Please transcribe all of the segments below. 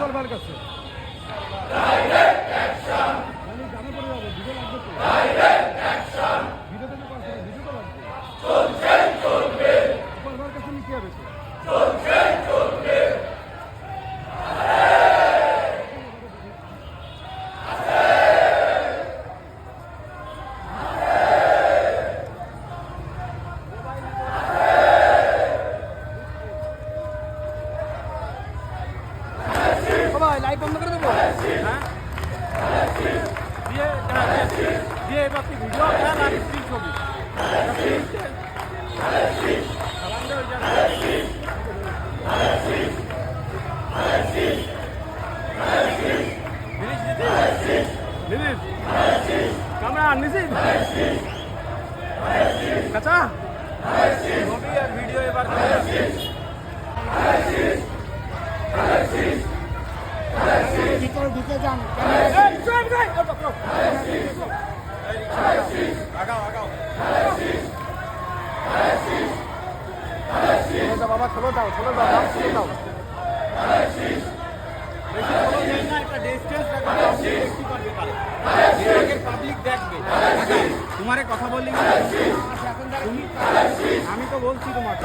সরকার কাছে দিয়ে তুই ভিডিও কর আর স্ক্রিন ছবি? ক্যামেরা নিছিস কাঁচা ছবি আর ভিডিও এবার। ভিতরে ঢুকে যান? রাখো, public দেখতে পারবে কারে। এর আগে পাবলিক দেখবে। তোমারে কথা বললি আমি তো বলছি তোমাকে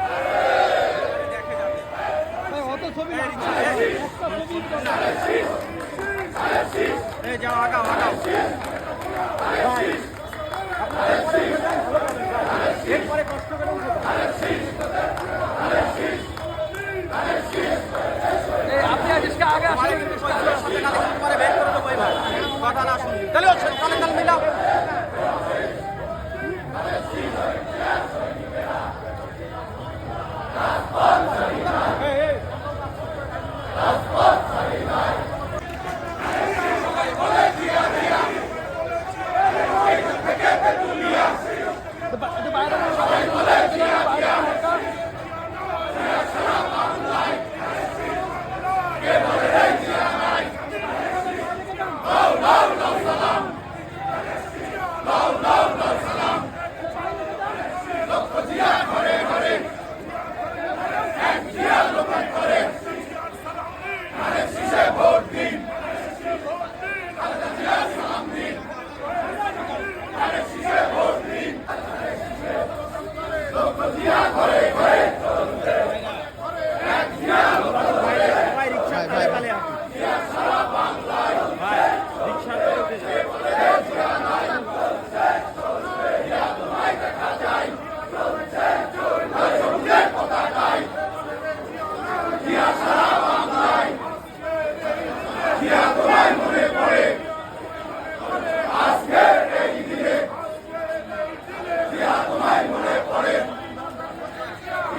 来，加油！干！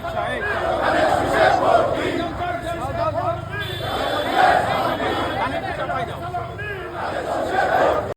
gente aí.